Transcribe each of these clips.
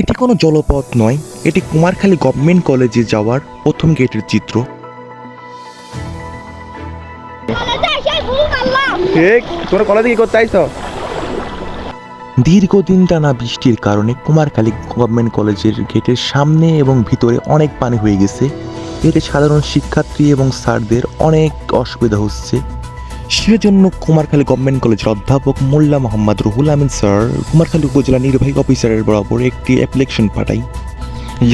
এটি কোনো জলপথ নয় এটি কুমারখালী গভর্নমেন্ট কলেজে যাওয়ার প্রথম গেটের চিত্র। ঠিক তোমরা কলেজে কি করতে আইছো? দীর্ঘদিন টানা বৃষ্টির কারণে কুমারখালী গভর্নমেন্ট কলেজের গেটের সামনে এবং ভিতরে অনেক পানি হয়ে গেছে। এতে সাধারণ শিক্ষার্থী এবং স্যারদের অনেক অসুবিধা হচ্ছে। সেজন্য কুমারখালী গভর্নমেন্ট কলেজের অধ্যাপক মোল্লা মোহাম্মদ রুহুল আমিন স্যার কুমারখালী উপজেলা নির্বাহী অফিসারের বরাবর একটি অ্যাপ্লিকেশন পাঠাই,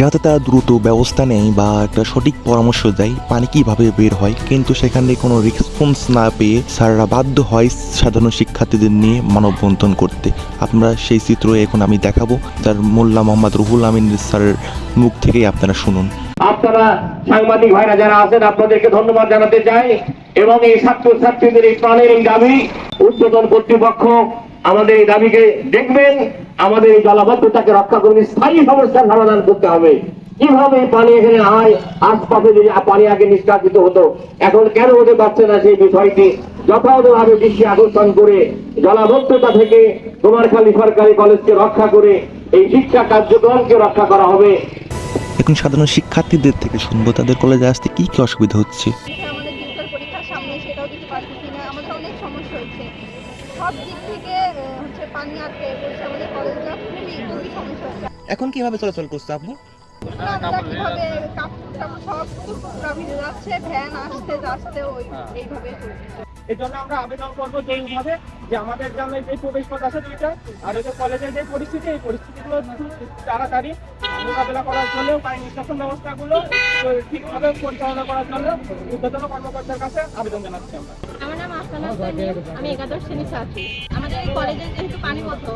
যাতে তারা দ্রুত ব্যবস্থা নেয় বা একটা সঠিক পরামর্শ দেয় পানি কীভাবে বের হয়। কিন্তু সেখানে কোনো রেসপন্স না পেয়ে স্যাররা বাধ্য হয় সাধারণ শিক্ষার্থীদের নিয়ে মানববন্ধন করতে। আপনারা সেই চিত্র এখন আমি দেখাবো তার মোল্লা মোহাম্মদ রুহুল আমিন স্যারের মুখ থেকেই আপনারা শুনুন। আপনারা সাংবাদিক ভাইরা যারা আছেন, আপনাদেরকে ধন্যবাদ জানাতে চাই। এবং এই ছাত্র ছাত্রীদের এই প্রাণের এই দাবি উচ্চতন কর্তৃপক্ষ আমাদের এই দাবিকে দেখবেন। আমাদের এই জলাবদ্ধতাকে রক্ষা করবে, স্থায়ী সমস্যার সমাধান করতে হবে। কীভাবে পানি এখানে হয় আশপাশে যদি পানি আগে নিষ্কাশিত হতো, এখন কেন হতে পারছে না সেই বিষয়টি যথাযথভাবে দৃষ্টি আকর্ষণ করে, জলাবদ্ধতা থেকে কুমারখালী সরকারি কলেজকে রক্ষা করে, এই শিক্ষা কার্যক্রমকে রক্ষা করা হবে। এখন সাধারণ শিক্ষার্থীদের থেকে শুনব তাদের কলেজে আসতে কি কি অসুবিধা হচ্ছে? আমাদের সামনে সেটাও দিতে পারতেছি না আমাদের অনেক সমস্যা হচ্ছে। সব দিক থেকে হচ্ছে পানি আটকে পড়ছে আমাদের কলেজটা খুবই খুবই সমস্যা হচ্ছে। এখন কীভাবে চলাচল করছ আপু আমরা কীভাবে কাপড় টাপড় সব যাচ্ছে ভ্যান আসতে যাচ্ছে ওই এই জন্য আমরা আবেদন করব যে এইভাবে যে আমাদের গ্রামে যে প্রবেশ পথ আছে দুইটা আর ওই যে কলেজের যে পরিস্থিতি এই পরিস্থিতিগুলো তাড়াতাড়ি মোকাবেলা করার জন্য পানি নিষ্কাশন ব্যবস্থাগুলো ঠিকভাবে পরিচালনা করার জন্য ঊর্ধ্বতন কর্মকর্তার কাছে আবেদন জানাচ্ছি আমরা। আমার নাম আফসানা আমি একাদশ শ্রেণির ছাত্রী। আমাদের এই কলেজে যেহেতু পানিবদ্ধ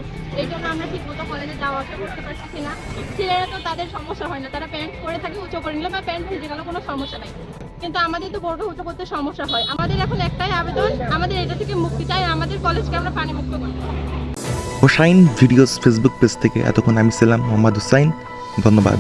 এই জন্য আমরা ঠিক মতো কলেজে যাওয়া আসা করতে পারছি না ছেলেরা তো তাদের সমস্যা হয় না তারা প্যান্ট পরে থাকে উঁচু করে নিল বা প্যান্ট ভিজে গেল কোনো সমস্যা নাই। কিন্তু আমাদের তো বড় উঁচু করতে সমস্যা হয়। আমাদের এখন একটাই আবেদন আমাদের এটা থেকে মুক্তি চাই আমাদের কলেজকে আমরা পানি মুক্ত করতে। চাই। হোসাইন ভিডিওস ফেসবুক পেজ থেকে এতক্ষণ আমি ছিলাম মোহাম্মদ হুসাইন। ধন্যবাদ।